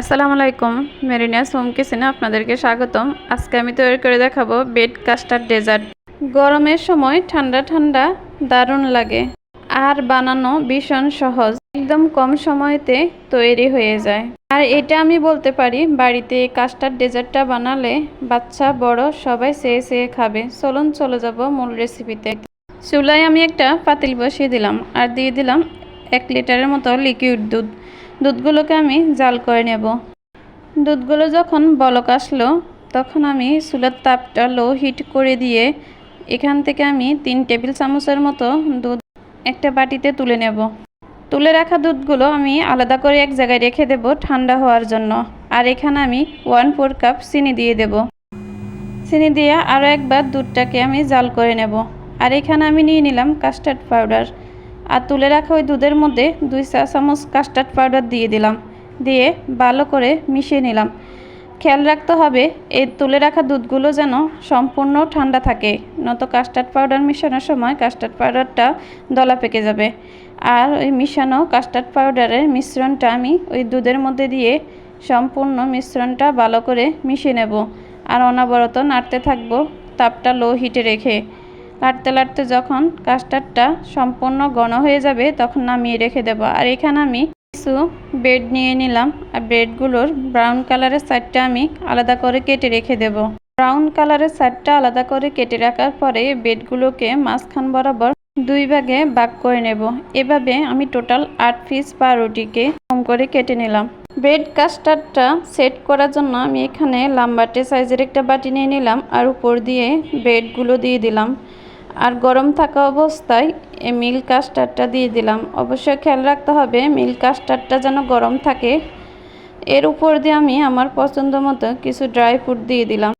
আসসালামু আলাইকুম। মেরিনিয়াস হোম কিচেনে আপনাদেরকে স্বাগতম। আজকে আমি তৈরি করে দেখাবো বেড কাস্টার্ড ডেজার্ট। গরমের সময় ঠান্ডা ঠান্ডা দারুণ লাগে। আর বানানো ভীষণ সহজ। একদম কম সময়তে তৈরি হয়ে যায়। আর এটা আমি বলতে পারি, বাড়িতে এই কাস্টার্ড ডেজার্টটা বানালে বাচ্চা, বড় সবাই চেয়ে চেয়ে খাবে। চলুন চলে যাব মূল রেসিপিতে। চুলায় আমি একটা পাতিল বসিয়ে দিলাম। আর দিয়ে দিলাম এক লিটারের মতো লিকুইড দুধ। দুধগুলোকে আমি জাল করে নেব। দুধগুলো যখন বলক আসলো, তখন আমি চুলার তাপটা লো হিট করে দিয়ে এখান থেকে আমি তিন টেবিল চামচের মতো দুধ একটা বাটিতে তুলে নেব। তুলে রাখা দুধগুলো আমি আলাদা করে এক জায়গায় রেখে দেব ঠান্ডা হওয়ার জন্য। আর এখানে আমি ওয়ান ফোর কাপ চিনি দিয়ে দেব। চিনি দিয়ে আরও একবার দুধটাকে আমি জাল করে নেব। আর এখানে আমি নিয়ে নিলাম কাস্টার্ড পাউডার। আর তুলে রাখা ওই দুধের মধ্যে দুই চা চামচ কাস্টার্ড পাউডার দিয়ে দিলাম। দিয়ে ভালো করে মিশিয়ে নিলাম। খেয়াল রাখতে হবে, এই তুলে রাখা দুধগুলো যেন সম্পূর্ণ ঠান্ডা থাকে নত কাস্টার্ড পাউডার মিশানোর সময় কাস্টার্ড পাউডারটা দলা পেকে যাবে। আর ওই মিশানো কাস্টার্ড পাউডারের মিশ্রণটা আমি ওই দুধের মধ্যে দিয়ে সম্পূর্ণ মিশ্রণটা ভালো করে মিশিয়ে নেব। আর অনবরত নাড়তে থাকব তাপটা লো হিটে রেখে। লাড়তে লাড়তে যখন কাস্টার্ডটা সম্পূর্ণ ঘন হয়ে যাবে, তখন নামিয়ে রেখে দেবো। আর এখানে আমি কিছু ব্রেড নিয়ে নিলাম। আর ব্রেডগুলোর ব্রাউন কালারের সাইডটা আমি আলাদা করে কেটে রেখে দেব। ব্রাউন কালারের সাইডটা আলাদা করে কেটে রাখার পরে ব্রেডগুলোকে মাঝখান বরাবর দুই ভাগে ভাগ করে নেব। এভাবে আমি টোটাল আট পিস পাউরুটিকে কম করে কেটে নিলাম। ব্রেড কাস্টার্ডটা সেট করার জন্য আমি এখানে লাম্বাটে সাইজের একটা বাটি নিয়ে নিলাম। আর উপর দিয়ে ব্রেডগুলো দিয়ে দিলাম। আর গরম থাকা অবস্থায় এই মিল্ক কাস্টার্ডটা দিয়ে দিলাম। অবশ্যই খেয়াল রাখতে হবে মিল্ক কাস্টার্ডটা যেন গরম থাকে। এর উপর দিয়ে আমি আমার পছন্দ মতো কিছু ড্রাই ফ্রুট দিয়ে দিলাম।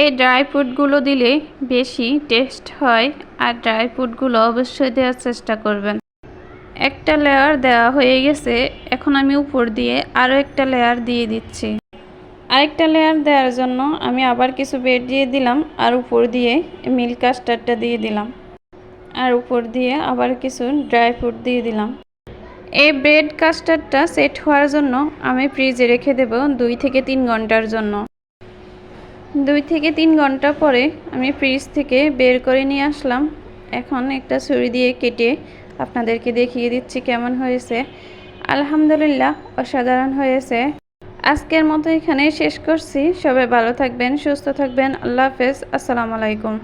এই ড্রাই ফ্রুটগুলো দিলে বেশি টেস্ট হয় আর ড্রাই ফ্রুটগুলো অবশ্যই দেওয়ার চেষ্টা করবেন। একটা লেয়ার দেওয়া হয়ে গেছে, এখন আমি উপর দিয়ে আরও একটা লেয়ার দিয়ে দিচ্ছি। আরেকটা লেয়ার দেওয়ার জন্য আমি আবার কিছু বেড দিয়ে দিলাম আর উপর দিয়ে মিল্ক কাস্টার্ডটা দিয়ে দিলাম। আর উপর দিয়ে আবার কিছু ড্রাই ফ্রুট দিয়ে দিলাম। এই ব্রেড কাস্টার্ডটা সেট হওয়ার জন্য আমি ফ্রিজে রেখে দেব দুই থেকে তিন ঘণ্টার জন্য। দুই থেকে তিন ঘণ্টা পরে আমি ফ্রিজ থেকে বের করে নিয়ে আসলাম। এখন একটা ছুরি দিয়ে কেটে আপনাদেরকে দেখিয়ে দিচ্ছি কেমন হয়েছে। আলহামদুলিল্লাহ, অসাধারণ হয়েছে। আজকের মতো এখানে শেষ করছি। সবাই ভালো থাকবেন সুস্থ থাকবেন। আল্লাহ হাফেজ। আসসালামু আলাইকুম।